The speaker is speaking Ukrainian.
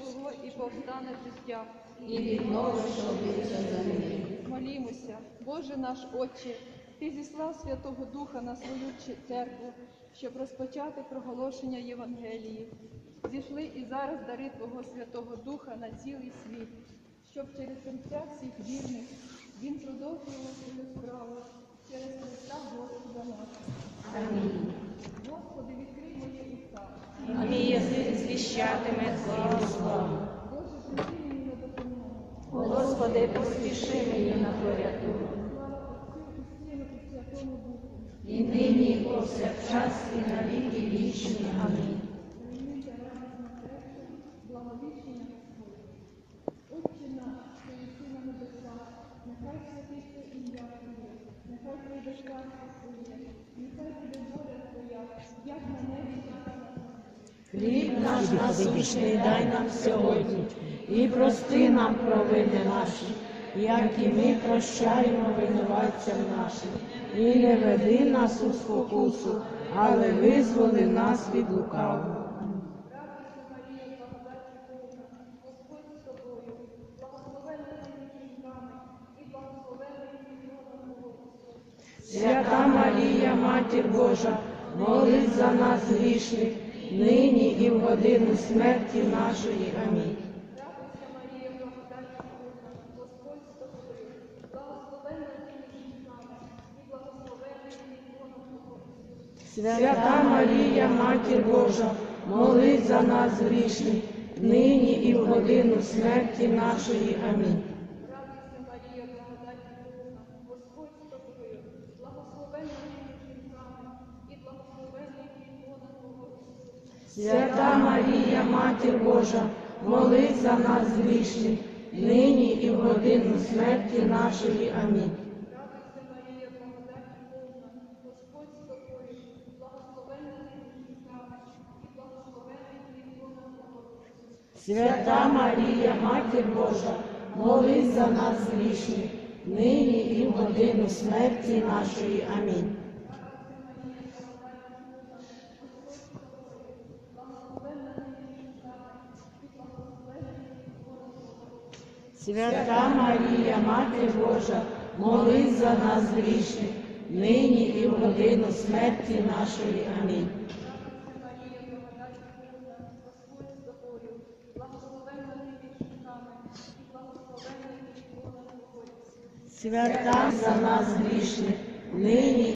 Твого і повстане життя. і відновиш обличчя землі. Молімося, Боже наш Отче, Ти зіслав Святого Духа на свою церкву, щоб розпочати проголошення Євангелії. Зійшли і зараз дари Твого Святого Духа на цілий світ, щоб через серця всіх вірних Він продовжував свою справу через Христа Господа нашого. Амінь. Господи, відкрий моє уста. А мій язик звіщатиме Твою славу. Господи, поспіши мені і нині, і повсякчас, і на віки вічні. Амінь. Хліб наш насущний дай нам сьогодні, і прости нам провини наші, як і ми прощаємо винуватцям нашим. І не веди нас у спокусу, але визволи нас від лукавого. Свята Марія, Матір Божа, молись за нас грішних, нині і в годину смерті нашої. Амінь. Свята Марія, Матір Божа, молись за нас грішних, нині і в годину смерті нашої. Амінь. Свята Марія, Матір Божа, молись за нас грішних, нині і в годину смерті нашої. Амінь. Свята Марія, Матір Божа, молись за нас грішних, нині і в годину смерті нашої. Амінь. Свята Марія, Матір Божа, молись за нас грішних, нині і в годину смерті нашої. Амінь. Свята за нас грішних, нині